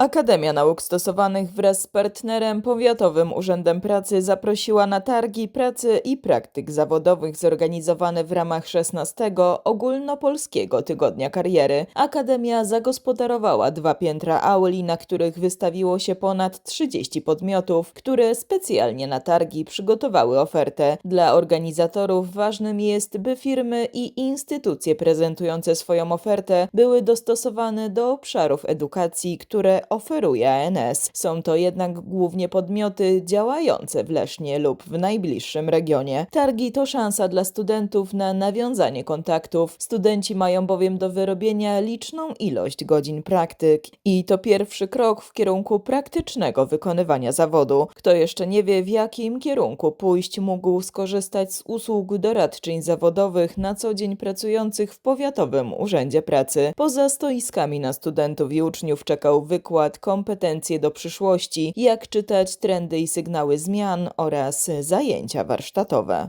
Akademia Nauk Stosowanych wraz z partnerem Powiatowym Urzędem Pracy zaprosiła na targi pracy i praktyk zawodowych zorganizowane w ramach 16 Ogólnopolskiego Tygodnia Kariery. Akademia zagospodarowała dwa piętra auli, na których wystawiło się ponad 30 podmiotów, które specjalnie na targi przygotowały ofertę. Dla organizatorów ważnym jest, by firmy i instytucje prezentujące swoją ofertę były dostosowane do obszarów edukacji, które oferuje ANS. Są to jednak głównie podmioty działające w Lesznie lub w najbliższym regionie. Targi to szansa dla studentów na nawiązanie kontaktów. Studenci mają bowiem do wyrobienia liczną ilość godzin praktyk i to pierwszy krok w kierunku praktycznego wykonywania zawodu. Kto jeszcze nie wie, w jakim kierunku pójść, mógł skorzystać z usług doradczyń zawodowych na co dzień pracujących w Powiatowym Urzędzie Pracy. Poza stoiskami na studentów i uczniów czekał wykład kompetencje do przyszłości, jak czytać trendy i sygnały zmian oraz zajęcia warsztatowe.